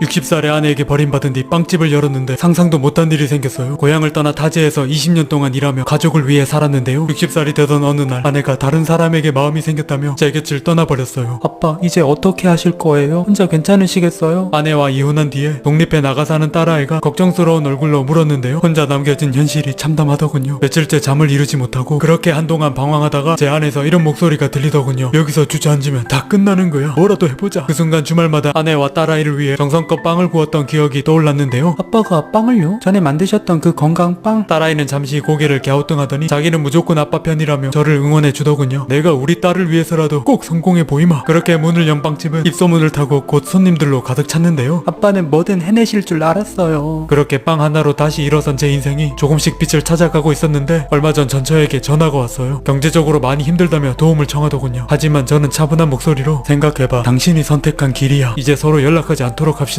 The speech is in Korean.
60살의 아내에게 버림받은 뒤 빵집을 열었는데 상상도 못한 일이 생겼어요. 고향을 떠나 타지에서 20년 동안 일하며 가족을 위해 살았는데요. 60살이 되던 어느 날 아내가 다른 사람에게 마음이 생겼다며 제 곁을 떠나버렸어요. 아빠 이제 어떻게 하실 거예요? 혼자 괜찮으시겠어요? 아내와 이혼한 뒤에 독립해 나가 사는 딸아이가 걱정스러운 얼굴로 물었는데요. 혼자 남겨진 현실이 참담하더군요. 며칠째 잠을 이루지 못하고 그렇게 한동안 방황하다가 제 안에서 이런 목소리가 들리더군요. 여기서 주저앉으면 다 끝나는 거야. 뭐라도 해보자. 그 순간 주말마다 아내와 딸아이를 위해 정성 껏 빵을 구웠던 기억이 떠올랐는데요. 아빠가 빵을요? 전에 만드셨던 그 건강빵? 딸아이는 잠시 고개를 갸우뚱하더니 자기는 무조건 아빠 편이라며 저를 응원해 주더군요. 내가 우리 딸을 위해서라도 꼭 성공해 보이마. 그렇게 문을 연 빵집은 입소문을 타고 곧 손님들로 가득 찼는데요. 아빠는 뭐든 해내실 줄 알았어요. 그렇게 빵 하나로 다시 일어선 제 인생이 조금씩 빛을 찾아가고 있었는데 얼마 전 전처에게 전화가 왔어요. 경제적으로 많이 힘들다며 도움을 청하더군요. 하지만 저는 차분한 목소리로 생각해봐. 당신이 선택한 길이야. 이제 서로 연락하지 않도록 합시다.